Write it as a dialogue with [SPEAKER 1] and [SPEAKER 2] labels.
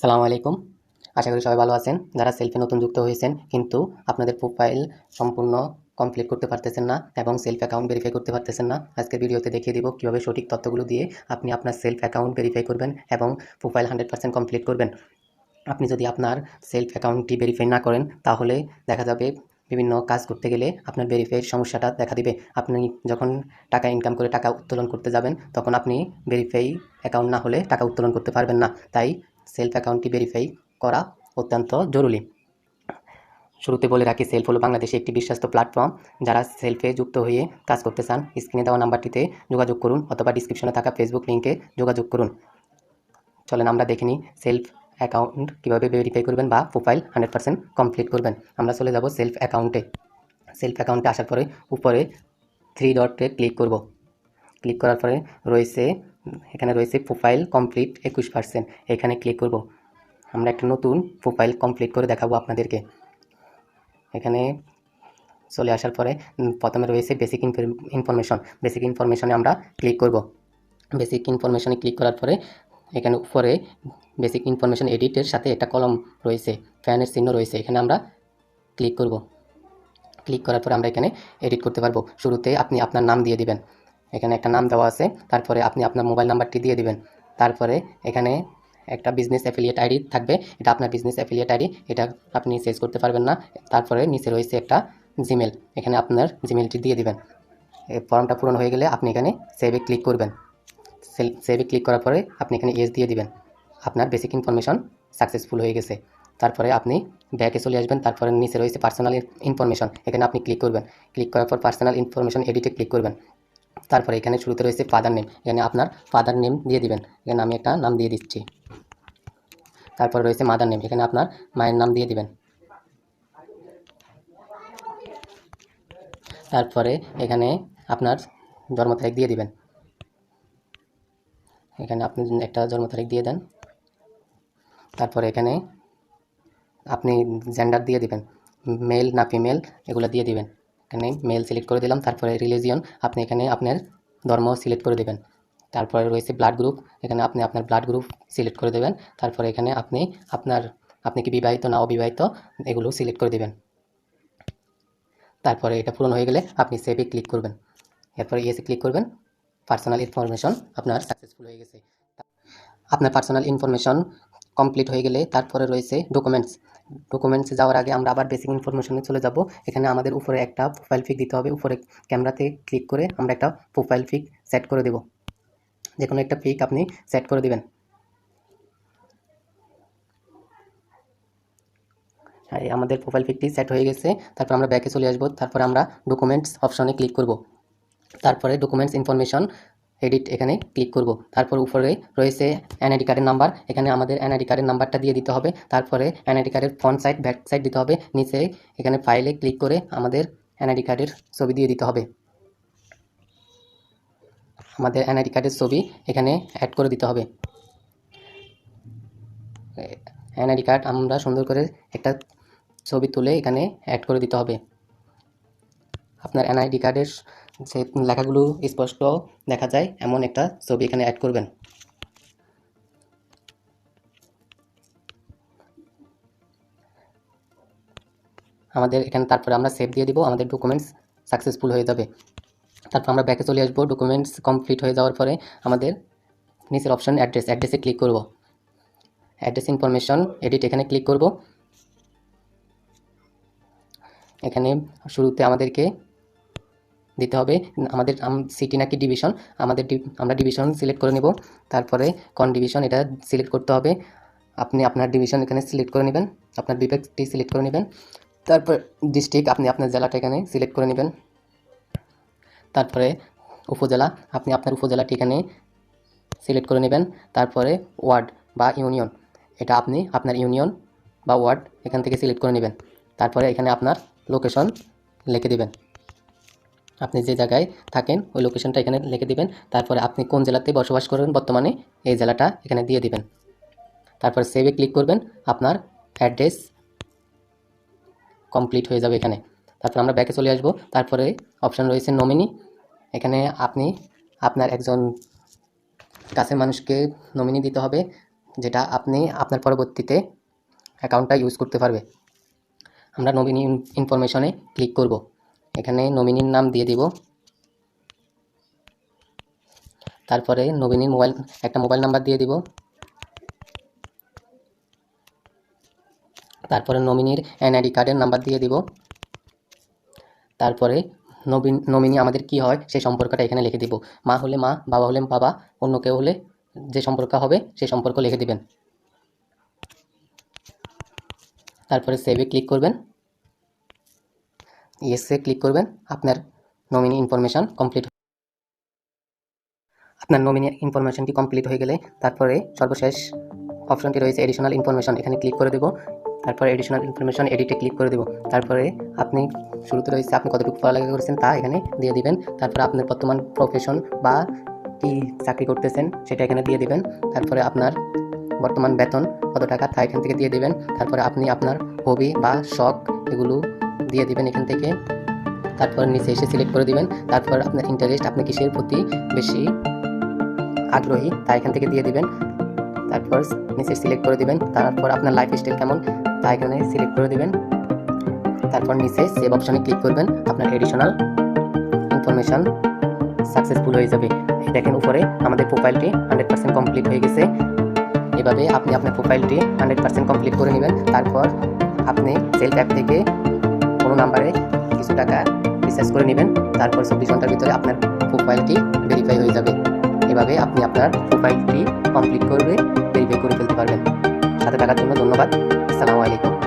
[SPEAKER 1] আসসালামু আলাইকুম। আশা করি সবাই ভালো আছেন। যারা সেলফে নতুন যুক্ত হয়েছেন, কিন্তু আপনাদের প্রোফাইল সম্পূর্ণ কমপ্লিট করতে পারতেছেন না এবং সেলফ অ্যাকাউন্ট ভেরিফাই করতে পারতেছেন না, আজকের ভিডিওতে দেখিয়ে দিব কীভাবে সঠিক তথ্যগুলো দিয়ে আপনি আপনার সেলফ অ্যাকাউন্ট ভেরিফাই করবেন এবং প্রোফাইল হান্ড্রেড পার্সেন্ট কমপ্লিট করবেন। আপনি যদি আপনার সেলফ অ্যাকাউন্টটি ভেরিফাই না করেন, তাহলে দেখা যাবে বিভিন্ন কাজ করতে গেলে আপনার ভেরিফাইয়ের সমস্যাটা দেখা দিবে। আপনি যখন টাকা ইনকাম করে টাকা উত্তোলন করতে যাবেন, তখন আপনি ভেরিফাই অ্যাকাউন্ট না হলে টাকা উত্তোলন করতে পারবেন না। তাই সেলফ অ্যাকাউন্টটি ভেরিফাই করা অত্যন্ত জরুরি। শুরুতে বলে রাখি, সেলফ হলো বাংলাদেশে একটি বিশ্বস্ত প্ল্যাটফর্ম যারা সেলফে যুক্ত হয়ে কাজ করতে চান। স্ক্রিনে দেওয়া নাম্বারটিতে যোগাযোগ করুন অথবা ডিসক্রিপশনে থাকা ফেসবুক লিঙ্কে যোগাযোগ করুন। চলেন আমরা দেখে নিই সেলফ অ্যাকাউন্ট কীভাবে ভেরিফাই করবেন বা প্রোফাইল হান্ড্রেড পার্সেন্ট কমপ্লিট করবেন। আমরা চলে যাব সেলফ অ্যাকাউন্টে। সেলফ অ্যাকাউন্টে আসার পরে উপরে থ্রি ডটে ক্লিক করব। ক্লিক করার পরে রয়েছে এখানে রয়েছে প্রোফাইল কমপ্লিট একুশ পার্সেন্ট এখানে ক্লিক করব। আমরা একটা নতুন প্রোফাইল কমপ্লিট করে দেখাবো আপনাদেরকে। এখানে চলে আসার পরে প্রথমে রয়েছে বেসিক ইনফরমেশন বেসিক ইনফরমেশনে আমরা ক্লিক করব। বেসিক ইনফরমেশনে ক্লিক করার পরে এখানে উপরে বেসিক ইনফরমেশন এডিটের সাথে একটা কলম রয়েছে। ফ্যানের চিহ্ন রয়েছে। এখানে আমরা ক্লিক করব। ক্লিক করার পরে আমরা এখানে এডিট করতে পারব। শুরুতে আপনি আপনার নাম দিয়ে দিবেন। এখানে একটা নাম দেওয়া আছে। তারপরে আপনি আপনার মোবাইল নাম্বারটি দিয়ে দিবেন। তারপরে এখানে একটা বিজনেস অ্যাফিলিয়েট আইডি থাকবে। এটা আপনার বিজনেস অ্যাফিলিয়েট আইডি এটা আপনি চেঞ্জ করতে পারবেন না। তারপরে নিচে রয়েছে একটা জিমেল এখানে আপনার জিমেলটি দিয়ে দিবেন। এই ফর্মটা পূরণ হয়ে গেলে আপনি এখানে সেভে ক্লিক করবেন। সেভে ক্লিক করার পরে আপনি এখানে এস দিয়ে দিবেন। আপনার বেসিক ইনফরমেশন সাকসেসফুল হয়ে গেছে। তারপরে আপনি ব্যাকে চলে আসবেন। তারপরে নিচে রয়েছে পার্সোনাল ইনফরমেশন এখানে আপনি ক্লিক করবেন। ক্লিক করার পর পার্সোনাল ইনফরমেশন এডিটে ক্লিক করবেন। তারপরে এখানে শুরুতে রয়েছে ফাদার নেম এখানে আপনার ফাদার নেম দিয়ে দিবেন। এখানে আমি একটা নাম দিয়ে দিচ্ছি। তারপর রয়েছে মাদার নেম এখানে আপনার মায়ের নাম দিয়ে দিবেন। তারপরে এখানে আপনার জন্ম তারিখ দিয়ে দিবেন। এখানে আপনি একটা জন্ম তারিখ দিয়ে দেন। তারপরে এখানে আপনি জেন্ডার দিয়ে দিবেন। মেল না ফিমেল এগুলো দিয়ে দিবেন। এখানে মেল সিলেক্ট করে দিলাম, তারপরে রিলিজিয়ন আপনি এখানে আপনার ধর্ম সিলেক্ট করে দেবেন। তারপরে রয়েছে ব্লাড গ্রুপ এখানে আপনি আপনার ব্লাড গ্রুপ সিলেক্ট করে দেবেন। তারপরে এখানে আপনি আপনার, আপনি কি বিবাহিত না অবিবাহিত, এগুলো সিলেক্ট করে দেবেন। তারপরে এটা পূরণ হয়ে গেলে আপনি সেভে ক্লিক করবেন। এরপরে ইয়েসে ক্লিক করবেন। পার্সোনাল ইনফরমেশন আপনার সাকসেসফুল হয়ে গেছে। আপনার পার্সোনাল ইনফরমেশন কমপ্লিট হয়ে গেলে তারপরে রয়েছে ডকুমেন্টস ডকুমেন্টসে যাওয়ার আগে আমরা আবার বেসিক ইনফরমেশনে চলে যাব। এখানে আমাদের উপরে একটা প্রোফাইল পিক দিতে হবে। উপরে ক্যামেরাতে ক্লিক করে আমরা একটা প্রোফাইল পিক সেট করে দেব। যে কোনো একটা পিক আপনি সেট করে দিবেন। আমাদের প্রোফাইল পিকটি সেট হয়ে গেছে। তারপর আমরা ব্যাকে চলে আসব। তারপর আমরা ডকুমেন্টস অপশনে ক্লিক করব। তারপরে ডকুমেন্টস ইনফরমেশন এডিট এখানে ক্লিক করব। তারপর উপরে রয়েছে এনআইডি কার্ডের নাম্বার এখানে আমাদের এনআইডি কার্ডের নাম্বারটা দিয়ে দিতে হবে। তারপরে এনআইডি কার্ডের ফ্রন্ট সাইড ব্যাক সাইড দিতে হবে। নিচে এখানে ফাইলে ক্লিক করে আমাদের এনআইডি কার্ডের ছবি দিয়ে দিতে হবে। আমাদের এনআইডি কার্ডের ছবি এখানে অ্যাড করে দিতে হবে। এনআইডি কার্ড আমরা সুন্দর করে একটা ছবি তুলে এখানে অ্যাড করে দিতে হবে। আপনার এনআইডি কার্ডের যে লেখাগুলো স্পষ্ট দেখা যায়, এমন একটা ছবি এখানে অ্যাড করবেন। আমাদের এখানে তারপরে আমরা সেভ দিয়ে দিব, আমাদের ডকুমেন্টস সাকসেসফুল হয়ে যাবে। তারপর আমরা ব্যাকে চলে আসব ডকুমেন্টস কমপ্লিট হয়ে যাওয়ার পরে আমাদের নিচের অপশন অ্যাড্রেস অ্যাড্রেসে ক্লিক করব। অ্যাড্রেস ইনফরমেশন এডিট এখানে ক্লিক করব। এখানে শুরুতে আমাদেরকে দিতে হবে। আমাদের সিটি নাকি ডিভিশন আমাদের আমরা ডিভিশন সিলেক্ট করে নেব। তারপরে কোন ডিভিশন এটা সিলেক্ট করতে হবে? আপনি আপনার ডিভিশন এখানে সিলেক্ট করে নেবেন। আপনার বিভাগটি সিলেক্ট করে নেবেন। তারপর ডিস্ট্রিক্ট আপনি আপনার জেলাটা এখানে সিলেক্ট করে নেবেন। তারপরে উপজেলা, আপনি আপনার উপজেলাটি এখানে সিলেক্ট করে নেবেন। তারপরে ওয়ার্ড বা ইউনিয়ন এটা আপনি আপনার ইউনিয়ন বা ওয়ার্ড এখান থেকে সিলেক্ট করে নেবেন। তারপরে এখানে আপনার লোকেশন লিখে দিবেন। আপনি যে জায়গায় থাকেন, ওই লোকেশনটা এখানে লিখে দিবেন। তারপরে আপনি কোন জেলাতে বসবাস করবেন বর্তমানে, এই জেলাটা এখানে দিয়ে দিবেন। তারপর সেভে ক্লিক করবেন, আপনার অ্যাড্রেস কমপ্লিট হয়ে যাবে এখানে। তারপর আমরা ব্যাকে চলে আসব। তারপরে অপশন রয়েছে নমিনি এখানে আপনি আপনার একজন কাছের মানুষকে নমিনি দিতে হবে, যেটা আপনি আপনার পরবর্তীতে অ্যাকাউন্টটা ইউজ করতে পারবে। আমরা নমিনি ইনফরমেশনে ক্লিক করব। এখানে নমিনির নাম দিয়ে দিব। তারপরে নমিনির মোবাইল, একটা মোবাইল নাম্বার দিয়ে দিব। তারপরে নমিনির এনআইডি কার্ডের নাম্বার দিয়ে দিব। তারপরে নবীন, নমিনি আমাদের কি হয়, সেই সম্পর্কটা এখানে লিখে দিব। মা হলে মা, বাবা হলে বাবা, অন্য কেউ হলে যে সম্পর্ক হবে, সেই সম্পর্ক লিখে দিবেন। তারপরে সেভে ক্লিক করবেন। ইয়েসে ক্লিক করবেন। আপনার নমিনি ইনফরমেশন কমপ্লিট আপনার নমিনি ইনফরমেশনটি কমপ্লিট হয়ে গেলে তারপরে সর্বশেষ অপশনটি রয়েছে এডিশনাল ইনফরমেশন এখানে ক্লিক করে দেবো। তারপরে এডিশনাল ইনফরমেশন এডিটে ক্লিক করে দেবো। তারপরে আপনি শুরুতে রয়েছে, আপনি কতটুকু পড়ালেখা করেছেন তা এখানে দিয়ে দিবেন। তারপরে আপনার বর্তমান প্রফেশন বা কি চাকরি করতেছেন সেটা এখানে দিয়ে দিবেন। তারপরে আপনার বর্তমান বেতন কত টাকা তা এখান থেকে দিয়ে দিবেন। তারপরে আপনি আপনার হবি বা শখ এগুলো দিয়ে দিবেন এখান থেকে। তারপর নিচে এসে সিলেক্ট করে দিবেন। তারপর আপনার ইন্টারেস্ট আপনি কিসের প্রতি বেশি আগ্রহী, তা এখান থেকে দিয়ে দিবেন। তারপর নিচে সিলেক্ট করে দিবেন। তারপর আপনার লাইফ স্টাইল কেমন, তা এখানে সিলেক্ট করে দিবেন। তারপর নিচে সেভ অপশনে ক্লিক করবেন। আপনার এডিশনাল ইনফরমেশন সাকসেসফুল হয়ে যাবে। দেখেন উপরে আমাদের প্রোফাইলটি হান্ড্রেড পার্সেন্ট কমপ্লিট হয়ে গেছে। এভাবে আপনি আপনার প্রোফাইলটি হান্ড্রেড পার্সেন্ট কমপ্লিট করে নেবেন। তারপর আপনি সেলফ অ্যাপ থেকে নাম্বারে কিছু টাকা রিচার্জ করে নেবেন। তারপর চব্বিশ ঘণ্টার ভিতরে আপনার প্রোফাইলটি ভেরিফাই হয়ে যাবে। এভাবে আপনি আপনার প্রোফাইলটি কমপ্লিট করবে ভেরিফাই করে ফেলতে পারবেন। সাথে থাকার জন্য ধন্যবাদ। আসসালামু আলাইকুম।